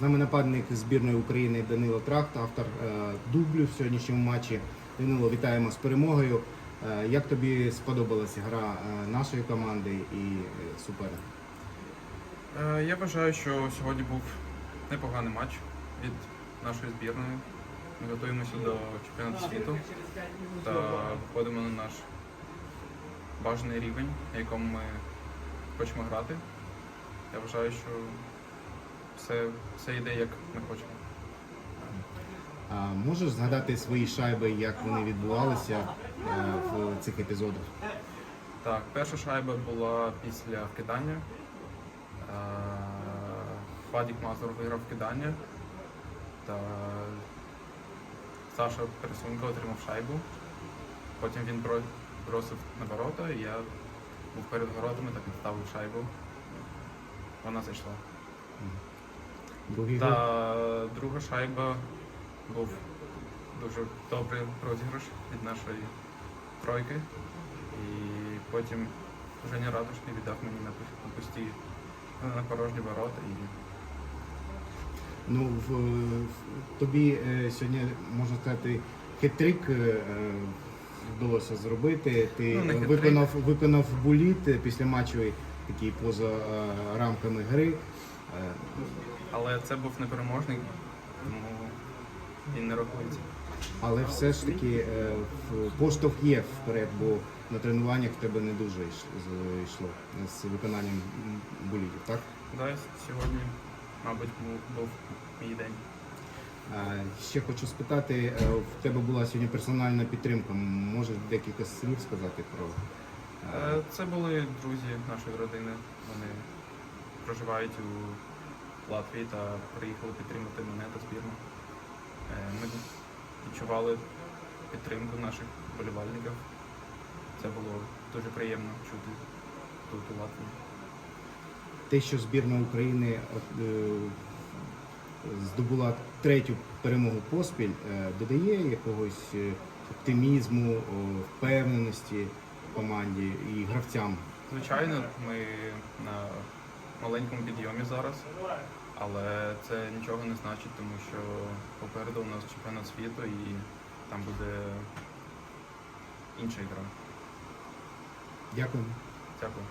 З нами нападник збірної України Данило Трахт, автор е, дублю в сьогоднішньому матчі. Данило, вітаємо з перемогою. Е, Як тобі сподобалася гра е, нашої команди і суперника? Я вважаю, що сьогодні був непоганий матч від нашої збірної. Ми готуємося до чемпіонату світу та виходимо на наш бажаний рівень, на якому ми хочемо грати. Я вважаю, що все, все йде як ми хочемо. А можеш згадати свої шайби, як вони відбувалися е, в цих епізодах? Так, перша шайба була після вкидання. Е, Вадік Мазур виграв вкидання. Та Саша Пересунько отримав шайбу. Потім він бросив на ворота, і я був перед воротами та підставив шайбу. Вона зайшла. Другий гол? Та друга шайба був дуже добрий розіграш від нашої тройки. І потім Женя Радушний віддав мені на пусті на порожні ворота. І Ну, в, в- тобі е, сьогодні, можна сказати, хитрик вдалося зробити. Ти Ну, не е, хитрик. виконав, виконав буліт е, після матчу, такий поза е, рамками гри. Е, Але це був непереможний, тому він не рахується. Але все ж таки е, поштовх є вперед, бо на тренуваннях в тебе не дуже йшло з виконанням м, булітів, так? Да, сьогодні, мабуть, був, мій день. Ще хочу спитати, е, в тебе була сьогодні персональна підтримка. Можеш декілька слів сказати про Е, Це були друзі нашої родини. Вони проживають у Латвії та приїхали підтримати мене та збірну. Е, Ми відчували підтримку наших болівальників. Це було дуже приємно чути тут у Латвії. те, що збірна України е, здобула третю перемогу поспіль, е, додає якогось оптимізму, впевненості команді і гравцям. Звичайно, ми на маленькому підйомі зараз, але це нічого не значить, тому що попереду у нас чемпіонат світу і там буде інша гра. Дякую. Дякую.